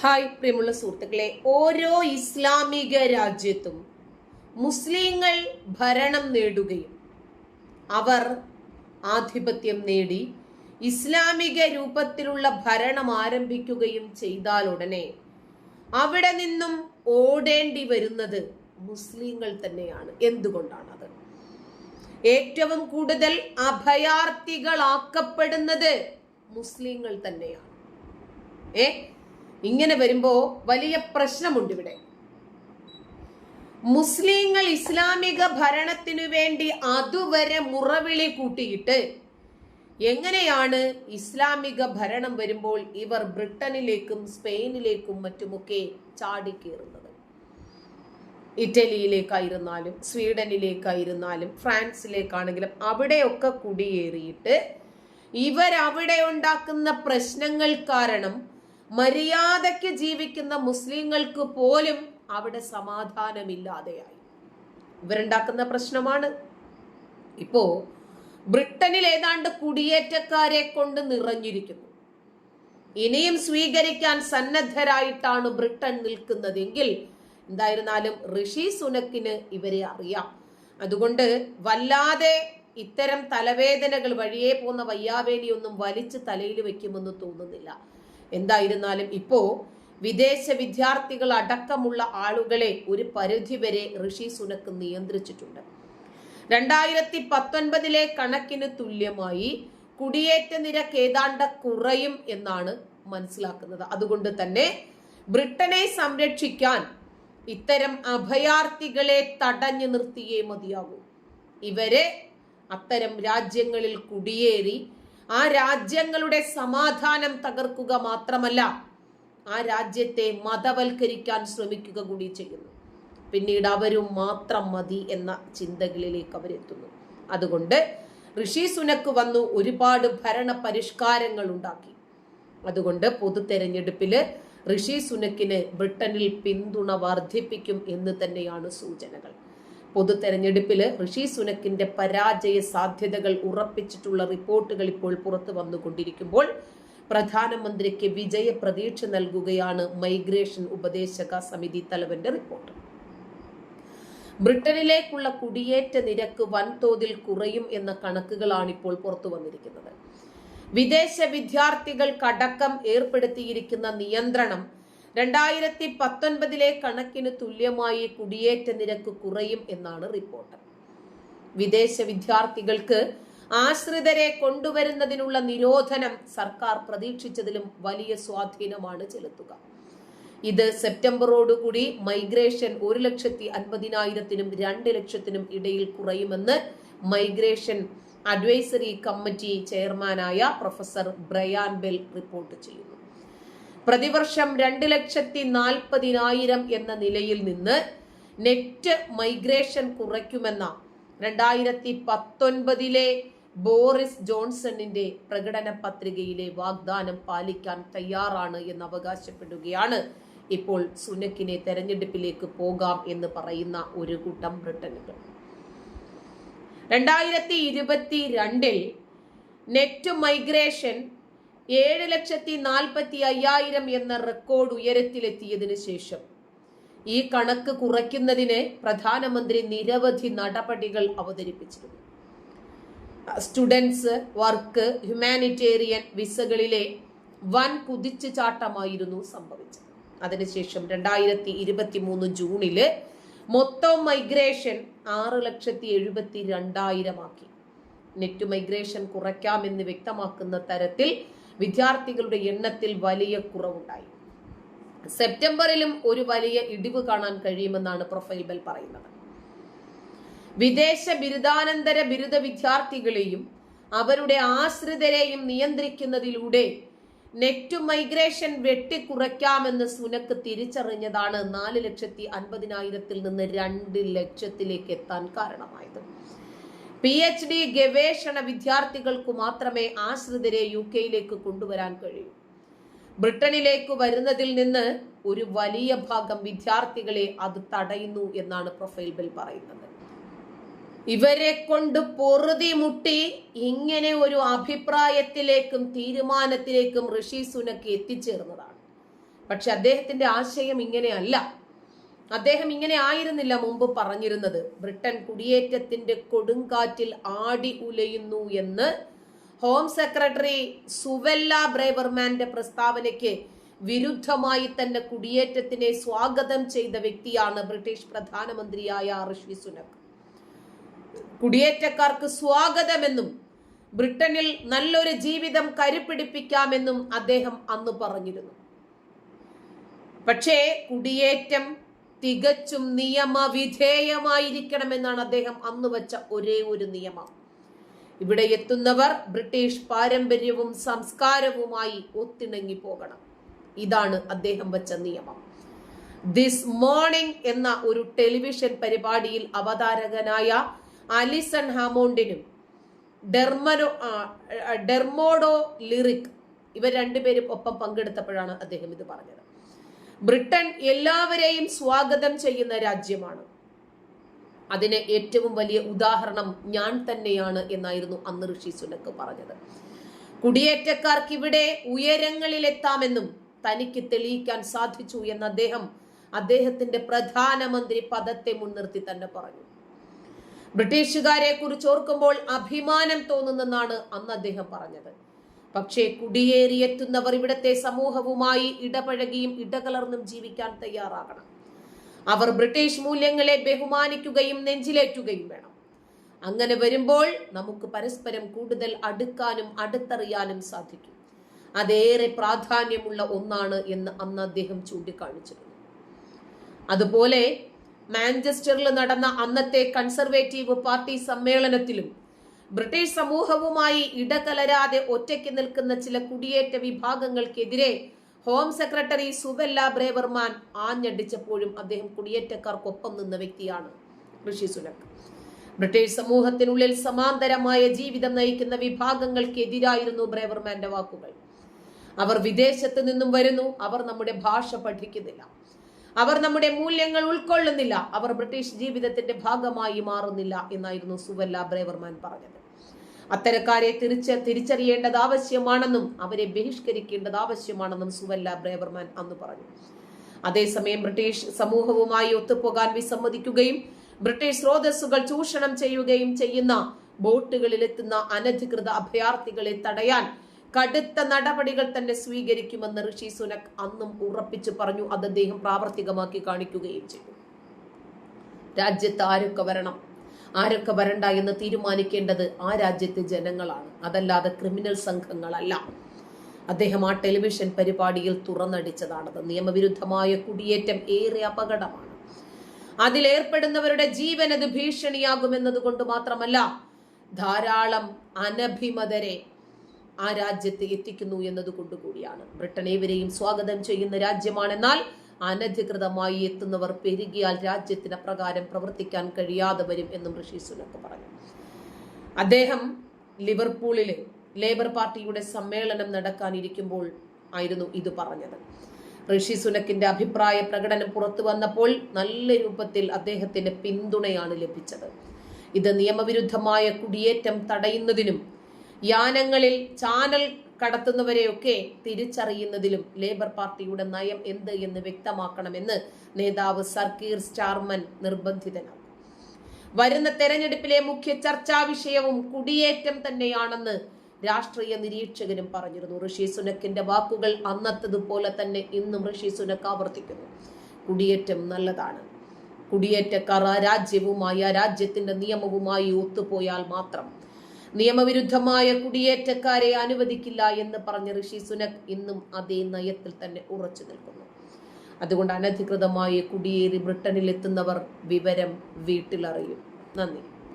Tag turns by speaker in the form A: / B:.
A: Hi പ്രിയമുള്ള സുഹൃത്തുക്കളെ. ഓരോ ഇസ്ലാമിക രാജ്യത്തും മുസ്ലിങ്ങൾ ഭരണം നേടുകയും അവർ ആധിപത്യം നേടി ഇസ്ലാമിക രൂപത്തിലുള്ള ഭരണം ആരംഭിക്കുകയും ചെയ്താൽ ഉടനെ അവിടെ നിന്നും ഓടേണ്ടി വരുന്നത് മുസ്ലിങ്ങൾ തന്നെയാണ്. എന്തുകൊണ്ടാണത്? ഏറ്റവും കൂടുതൽ അഭയാർത്ഥികളാക്കപ്പെടുന്നത് മുസ്ലിങ്ങൾ തന്നെയാണ്. ഏ? ഇങ്ങനെ വരുമ്പോ വലിയ പ്രശ്നമുണ്ട് ഇവിടെ. മുസ്ലിങ്ങൾ ഇസ്ലാമിക ഭരണത്തിനു വേണ്ടി അതുവരെ മുറവിളി കൂട്ടിയിട്ട് എങ്ങനെയാണ് ഇസ്ലാമിക ഭരണം വരുമ്പോൾ ഇവർ ബ്രിട്ടനിലേക്കും സ്പെയിനിലേക്കും മറ്റുമൊക്കെ ചാടിക്കേറുന്നത്? ഇറ്റലിയിലേക്കായിരുന്നാലും സ്വീഡനിലേക്കായിരുന്നാലും ഫ്രാൻസിലേക്കാണെങ്കിലും അവിടെയൊക്കെ കുടിയേറിയിട്ട് ഇവരവിടെ ഉണ്ടാക്കുന്ന പ്രശ്നങ്ങൾ കാരണം മര്യാദയ്ക്ക് ജീവിക്കുന്ന മുസ്ലിങ്ങൾക്ക് പോലും അവിടെ സമാധാനമില്ലാതെയായി. ഇവരുണ്ടാക്കുന്ന പ്രശ്നമാണ്. ഇപ്പോ ബ്രിട്ടനിൽ ഏതാണ്ട് കുടിയേറ്റക്കാരെ കൊണ്ട് നിറഞ്ഞിരിക്കുന്നു. ഇനിയും സ്വീകരിക്കാൻ സന്നദ്ധരായിട്ടാണ് ബ്രിട്ടൻ നിൽക്കുന്നതെങ്കിൽ എന്തായിരുന്നാലും ഋഷി സുനക്കിന് ഇവരെ അറിയാം. അതുകൊണ്ട് വല്ലാതെ ഇത്തരം തലവേദനകൾ വഴിയേ പോകുന്ന വയ്യാവേലിയൊന്നും വലിച്ച് തലയിൽ വെക്കുമെന്ന് തോന്നുന്നില്ല. എന്തായിരുന്നാലും ഇപ്പോ വിദേശ വിദ്യാർത്ഥികൾ അടക്കമുള്ള ആളുകളെ ഒരു പരിധിവരെ ഋഷി സുനക്ക് നിയന്ത്രിച്ചിട്ടുണ്ട്. രണ്ടായിരത്തി പത്തൊൻപതിലെ കണക്കിന് തുല്യമായി കുടിയേറ്റ നിരക്ക് ഏതാണ്ട് കുറയും എന്നാണ് മനസ്സിലാക്കുന്നത്. അതുകൊണ്ട് തന്നെ ബ്രിട്ടനെ സംരക്ഷിക്കാൻ ഇത്തരം അഭയാർത്ഥികളെ തടഞ്ഞു നിർത്തിയേ മതിയാകൂ. ഇവരെ അത്തരം രാജ്യങ്ങളിൽ കുടിയേറി ആ രാജ്യങ്ങളുടെ സമാധാനം തകർക്കുക മാത്രമല്ല ആ രാജ്യത്തെ മതവൽക്കരിക്കാൻ ശ്രമിക്കുക കൂടി ചെയ്യുന്നു. പിന്നീട് അവരും മാത്രം മതി എന്ന ചിന്തകളിലേക്ക് അവരെത്തുന്നു. അതുകൊണ്ട് ഋഷി സുനക്ക് വന്നു ഒരുപാട് ഭരണ പരിഷ്കാരങ്ങൾ ഉണ്ടാക്കി. അതുകൊണ്ട് പൊതു തെരഞ്ഞെടുപ്പിൽ ഋഷി സുനക്കിന് ബ്രിട്ടനിൽ പിന്തുണ വർദ്ധിപ്പിക്കും എന്ന് തന്നെയാണ് സൂചനകൾ. പൊതു തെരഞ്ഞെടുപ്പിൽ ഋഷി സുനക്കിന്റെ പരാജയ സാധ്യതകൾ ഉറപ്പിച്ചിട്ടുള്ള റിപ്പോർട്ടുകൾ ഇപ്പോൾ പുറത്തു വന്നുകൊണ്ടിരിക്കുമ്പോൾ പ്രധാനമന്ത്രിക്ക് വിജയ പ്രതീക്ഷ നൽകുകയാണ് മൈഗ്രേഷൻ ഉപദേശക സമിതി തലവന്റെ റിപ്പോർട്ട്. ബ്രിട്ടനിലേക്കുള്ള കുടിയേറ്റ നിരക്ക് വൻതോതിൽ കുറയും എന്ന കണക്കുകളാണ് ഇപ്പോൾ പുറത്തു വന്നിരിക്കുന്നത്. വിദേശ വിദ്യാർത്ഥികൾക്കടക്കം ഏർപ്പെടുത്തിയിരിക്കുന്ന നിയന്ത്രണം രണ്ടായിരത്തി പത്തൊൻപതിലെ കണക്കിന് തുല്യമായി കുടിയേറ്റ നിരക്ക് കുറയും എന്നാണ് റിപ്പോർട്ട്. വിദേശ വിദ്യാർത്ഥികൾക്ക് ആശ്രിതരെ കൊണ്ടുവരുന്നതിനുള്ള നിരോധനം സർക്കാർ പ്രതീക്ഷിച്ചതിലും വലിയ സ്വാധീനമാണ് ചെലുത്തുക. ഇത് സെപ്റ്റംബറോടുകൂടി മൈഗ്രേഷൻ ഒരു ലക്ഷത്തി അൻപതിനായിരത്തിനും രണ്ട് ലക്ഷത്തിനും ഇടയിൽ കുറയുമെന്ന് മൈഗ്രേഷൻ അഡ്വൈസറി കമ്മിറ്റി ചെയർമാനായ പ്രൊഫസർ ബ്രയാൻ ബെൽ റിപ്പോർട്ട് ചെയ്യുന്നു. പ്രതിവർഷം രണ്ട് ലക്ഷത്തി നാൽപ്പതിനായിരം എന്ന നിലയിൽ നിന്ന് നെറ്റ് മൈഗ്രേഷൻ കുറയ്ക്കുമെന്ന രണ്ടായിരത്തി പത്തൊൻപതിലെ ബോറിസ് ജോൺസണിന്റെ പ്രകടന പത്രികയിലെ വാഗ്ദാനം പാലിക്കാൻ തയ്യാറാണ് എന്ന് അവകാശപ്പെടുകയാണ്. ഇപ്പോൾ സുനക്കിനെ തെരഞ്ഞെടുപ്പിലേക്ക് പോകാം എന്ന് പറയുന്ന ഒരു കൂട്ടം ബ്രിട്ടനുകൾ. രണ്ടായിരത്തി ഇരുപത്തി രണ്ടിൽ നെറ്റ് മൈഗ്രേഷൻ ഏഴ് ലക്ഷത്തി നാൽപ്പത്തി അയ്യായിരം എന്ന റെക്കോർഡ് ഉയരത്തിലെത്തിയതിന് ശേഷം ഈ കണക്ക് കുറയ്ക്കുന്നതിന് പ്രധാനമന്ത്രി നിരവധി നടപടികൾ അവതരിപ്പിച്ചിരുന്നു. സ്റ്റുഡൻസ് വർക്ക് ഹ്യൂമാനിറ്റേറിയൻ വിസകളിലെ വൻ കുതിച്ചു ചാട്ടമായിരുന്നു സംഭവിച്ചത്. അതിനുശേഷം രണ്ടായിരത്തി ഇരുപത്തി മൂന്ന് ജൂണിൽ മൊത്തം മൈഗ്രേഷൻ ആറ് ലക്ഷത്തി എഴുപത്തി രണ്ടായിരമാക്കി നെറ്റ് മൈഗ്രേഷൻ കുറയ്ക്കാമെന്ന് വ്യക്തമാക്കുന്ന തരത്തിൽ വിദ്യാർത്ഥികളുടെ എണ്ണത്തിൽ വലിയ കുറവുണ്ടായി. സെപ്റ്റംബറിലും ഒരു വലിയ ഇടിവ് കാണാൻ കഴിയുമെന്നാണ് പ്രൊഫൈൽ ബെൽ പറയുന്നത്. വിദേശ ബിരുദാനന്തര ബിരുദ വിദ്യാർത്ഥികളെയും അവരുടെ ആശ്രിതരെയും നിയന്ത്രിക്കുന്നതിലൂടെ നെറ്റ് മൈഗ്രേഷൻ വെട്ടിക്കുറയ്ക്കാമെന്ന് സുനക്ക് തിരിച്ചറിഞ്ഞതാണ് നാല് ലക്ഷത്തി അൻപതിനായിരത്തിൽ നിന്ന് രണ്ട് ലക്ഷത്തിലേക്ക് എത്താൻ കാരണമായത്. പി എച്ച് ഡി ഗവേഷണ വിദ്യാർത്ഥികൾക്ക് മാത്രമേ ആശ്രിതരെ യു കെയിലേക്ക് കൊണ്ടുവരാൻ കഴിയൂ. ബ്രിട്ടനിലേക്ക് വരുന്നതിൽ നിന്ന് ഒരു വലിയ ഭാഗം വിദ്യാർത്ഥികളെ അത് തടയുന്നു എന്നാണ് പ്രൊഫൈൽ ബിൽ പറയുന്നത്. ഇവരെ കൊണ്ട് പൊറുതി മുട്ടി ഇങ്ങനെ ഒരു അഭിപ്രായത്തിലേക്കും തീരുമാനത്തിലേക്കും ഋഷി സുനക്ക് എത്തിച്ചേർന്നതാണ്. പക്ഷെ അദ്ദേഹത്തിന്റെ ആശയം ഇങ്ങനെയല്ല. അദ്ദേഹം ഇങ്ങനെ ആയിരുന്നില്ല മുമ്പ് പറഞ്ഞിരുന്നത്. ബ്രിട്ടൻ കുടിയേറ്റത്തിന്റെ കൊടുങ്കാറ്റിൽ ആടി ഉലയുന്നു എന്ന്. ഹോം സെക്രട്ടറി സുവെല്ല ബ്രേവർമാന്റെ പ്രസ്താവനയ്ക്ക് വിരുദ്ധമായി തന്നെ കുടിയേറ്റത്തിനെ സ്വാഗതം ചെയ്ത വ്യക്തിയാണ് ബ്രിട്ടീഷ് പ്രധാനമന്ത്രിയായ ഋഷി സുനക്. കുടിയേറ്റക്കാർക്ക് സ്വാഗതമെന്നും ബ്രിട്ടനിൽ നല്ലൊരു ജീവിതം കരുപിടിപ്പിക്കാമെന്നും അദ്ദേഹം അന്ന് പറഞ്ഞിരുന്നു. പക്ഷേ കുടിയേറ്റം തികച്ചും നിയമവിധേയമായിരിക്കണമെന്നാണ് അദ്ദേഹം അന്ന് വച്ച ഒരേ ഒരു നിയമം. ഇവിടെ എത്തുന്നവർ ബ്രിട്ടീഷ് പാരമ്പര്യവും സംസ്കാരവുമായി ഒത്തിണങ്ങി പോകണം ഇതാണ് അദ്ദേഹം വച്ച നിയമം. ദിസ് മോർണിംഗ് എന്ന ഒരു ടെലിവിഷൻ പരിപാടിയിൽ അവതാരകനായ അലിസൺ ഹാമോണ്ടിനും ഡെർമനോ ഡെർമോഡോ ലിറിക് ഇവർ രണ്ടുപേരും ഒപ്പം പങ്കെടുത്തപ്പോഴാണ് അദ്ദേഹം ഇത് പറഞ്ഞത്. ബ്രിട്ടൻ എല്ലാവരെയും സ്വാഗതം ചെയ്യുന്ന രാജ്യമാണ്. അതിന് ഏറ്റവും വലിയ ഉദാഹരണം ഞാൻ തന്നെയാണ് എന്നായിരുന്നു അന്ന് ഋഷി സുനക്ക് പറഞ്ഞത്. കുടിയേറ്റക്കാർക്ക് ഇവിടെ ഉയരങ്ങളിലെത്താമെന്നും തനിക്ക് തെളിയിക്കാൻ സാധിച്ചു എന്ന് അദ്ദേഹം അദ്ദേഹത്തിന്റെ പ്രധാനമന്ത്രി പദത്തെ മുൻനിർത്തി തന്നെ പറഞ്ഞു. ബ്രിട്ടീഷുകാരെ കുറിച്ച് ഓർക്കുമ്പോൾ അഭിമാനം തോന്നുന്നെന്നാണ് അന്ന് അദ്ദേഹം പറഞ്ഞത്. പക്ഷേ കുടിയേറിയെത്തുന്നവർ ഇവിടത്തെ സമൂഹവുമായി ഇടപഴകിയും ഇടകലർന്നും ജീവിക്കാൻ തയ്യാറാകണം. അവർ ബ്രിട്ടീഷ് മൂല്യങ്ങളെ ബഹുമാനിക്കുകയും നെഞ്ചിലേറ്റുകയും വേണം. അങ്ങനെ വരുമ്പോൾ നമുക്ക് പരസ്പരം കൂടുതൽ അടുക്കാനും അടുത്തറിയാനും സാധിക്കും. അതേറെ പ്രാധാന്യമുള്ള ഒന്നാണ് എന്ന് അന്ന് അദ്ദേഹം ചൂണ്ടിക്കാണിച്ചിരുന്നു. അതുപോലെ മാഞ്ചസ്റ്ററിൽ നടന്ന അന്നത്തെ കൺസർവേറ്റീവ് പാർട്ടി സമ്മേളനത്തിലും ബ്രിട്ടീഷ് സമൂഹവുമായി ഇടകലരാതെ ഒറ്റയ്ക്ക് നിൽക്കുന്ന ചില കുടിയേറ്റ വിഭാഗങ്ങൾക്കെതിരെ ഹോം സെക്രട്ടറി സുവെല്ല ബ്രേവർമാൻ ആഞ്ഞടിച്ചപ്പോഴും അദ്ദേഹം കുടിയേറ്റക്കാർക്കൊപ്പം നിന്ന വ്യക്തിയാണ് ഋഷി സുനക്. ബ്രിട്ടീഷ് സമൂഹത്തിനുള്ളിൽ സമാന്തരമായ ജീവിതം നയിക്കുന്ന വിഭാഗങ്ങൾക്കെതിരായിരുന്നു ബ്രേവർമാന്റെ വാക്കുകൾ. അവർ വിദേശത്ത് നിന്നും വരുന്നു അവർ നമ്മുടെ ഭാഷ പഠിക്കുന്നില്ല. അവർ നമ്മുടെ മൂല്യങ്ങൾ ഉൾക്കൊള്ളുന്നില്ല. അവർ ബ്രിട്ടീഷ് ജീവിതത്തിന്റെ ഭാഗമായി മാറുന്നില്ല എന്നായിരുന്നു സുവല്ല ബ്രേവർമാൻ പറഞ്ഞത്. അത്തരക്കാരെ തിരിച്ച തിരിച്ചറിയേണ്ടത് ആവശ്യമാണെന്നും അവരെ ബഹിഷ്കരിക്കേണ്ടത് ആവശ്യമാണെന്നും സുവല്ല ബ്രേവർമാൻ അന്ന് പറഞ്ഞു. അതേസമയം ബ്രിട്ടീഷ് സമൂഹവുമായി ഒത്തുപോകാൻ വിസമ്മതിക്കുകയും ബ്രിട്ടീഷ് സ്രോതസ്സുകൾ ചൂഷണം ചെയ്യുകയും ചെയ്യുന്ന ബോട്ടുകളിലെത്തുന്ന അനധികൃത അഭയാർത്ഥികളെ തടയാൻ കടുത്ത നടപടികൾ തന്നെ സ്വീകരിക്കുമെന്ന് ഋഷി സുനക് അന്നും ഉറപ്പിച്ചു പറഞ്ഞു. അത് അദ്ദേഹം പ്രാവർത്തികമാക്കി കാണിക്കുകയും ചെയ്തു. രാജ്യത്ത് ആരൊക്കെ വരണം? ആരൊക്കെ വരണ്ട എന്ന് തീരുമാനിക്കേണ്ടത് ആ രാജ്യത്തെ ജനങ്ങളാണ്. അതല്ലാതെ ക്രിമിനൽ സംഘങ്ങളല്ല. അദ്ദേഹം ആ ടെലിവിഷൻ പരിപാടിയിൽ തുറന്നടിച്ചതാണത്. നിയമവിരുദ്ധമായ കുടിയേറ്റം ഏറെ അപകടമാണ്. അതിലേർപ്പെടുന്നവരുടെ ജീവൻ അത് ഭീഷണിയാകുമെന്നതുകൊണ്ട് മാത്രമല്ല ധാരാളം അനഭിമതരെ ആ രാജ്യത്ത് എത്തിക്കുന്നു എന്നതുകൊണ്ട് കൂടിയാണ് ബ്രിട്ടൻ ഏവരെയും സ്വാഗതം ചെയ്യുന്ന രാജ്യമാണെന്നാൽ അനധികൃതമായി എത്തുന്നവർ പെരുകിയാൽ രാജ്യത്തിന് അപ്രകാരം പ്രവർത്തിക്കാൻ കഴിയാതെ വരും എന്നും ഋഷി സുനക്ക് പറഞ്ഞു. അദ്ദേഹം ലിവർപൂളിലെ ലേബർ പാർട്ടിയുടെ സമ്മേളനം നടക്കാനിരിക്കുമ്പോൾ ആയിരുന്നു ഇത് പറഞ്ഞത്. ഋഷി സുനക്കിന്റെ അഭിപ്രായ പ്രകടനം പുറത്തു വന്നപ്പോൾ നല്ല രൂപത്തിൽ അദ്ദേഹത്തിന് പിന്തുണയാണ് ലഭിച്ചത്. ഇത് നിയമവിരുദ്ധമായ കുടിയേറ്റം തടയുന്നതിനും യാനങ്ങളിൽ ചാനൽ കടത്തുന്നവരെയൊക്കെ തിരിച്ചറിയുന്നതിലും ലേബർ പാർട്ടിയുടെ നയം എന്ത് എന്ന് വ്യക്തമാക്കണമെന്ന് നേതാവ് സർക്കീർ സ്റ്റാർമൻ നിർബന്ധിതനാണ്. വരുന്ന തെരഞ്ഞെടുപ്പിലെ മുഖ്യ ചർച്ചാ വിഷയവും കുടിയേറ്റം തന്നെയാണെന്ന് രാഷ്ട്രീയ നിരീക്ഷകനും പറഞ്ഞിരുന്നു. ഋഷി സുനക്കിന്റെ വാക്കുകൾ അന്നത്തതുപോലെ തന്നെ ഇന്നും ഋഷി സുനക്ക് ആവർത്തിക്കുന്നു. കുടിയേറ്റം നല്ലതാണ്. കുടിയേറ്റക്കാർ ആ രാജ്യവുമായി ആ രാജ്യത്തിന്റെ നിയമവുമായി ഒത്തുപോയാൽ മാത്രം നിയമവിരുദ്ധമായ കുടിയേറ്റക്കാരെ അനുവദിക്കില്ല എന്ന് പറഞ്ഞ ഋഷി സുനക് ഇന്നും അതേ നയത്തിൽ തന്നെ ഉറച്ചു നിൽക്കുന്നു. അതുകൊണ്ട് അനധികൃതമായി കുടിയേറി ബ്രിട്ടനിൽ എത്തുന്നവർ വിവരം വീട്ടിലറിയും. നന്ദി.